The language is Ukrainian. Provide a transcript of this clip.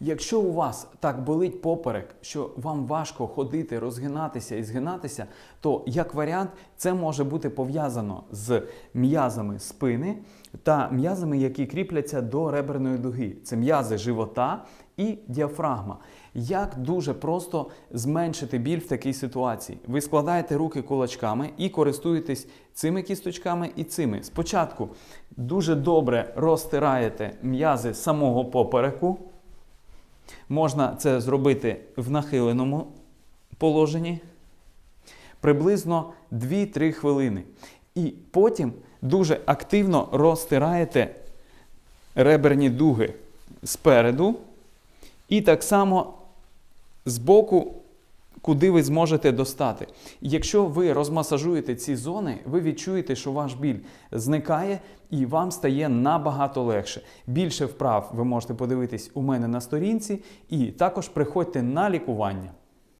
Якщо у вас так болить поперек, що вам важко ходити, розгинатися і згинатися, то як варіант це може бути пов'язано з м'язами спини та м'язами, які кріпляться до реберної дуги. Це м'язи живота і діафрагма. Як дуже просто зменшити біль в такій ситуації? Ви складаєте руки кулачками і користуєтесь цими кісточками і цими. Спочатку дуже добре розтираєте м'язи самого попереку. Можна це зробити в нахиленому положенні приблизно 2-3 хвилини. І потім дуже активно розтираєте реберні дуги спереду і так само з боку, куди ви зможете достати. Якщо ви розмасажуєте ці зони, ви відчуєте, що ваш біль зникає і вам стає набагато легше. Більше вправ ви можете подивитись у мене на сторінці, і також приходьте на лікування.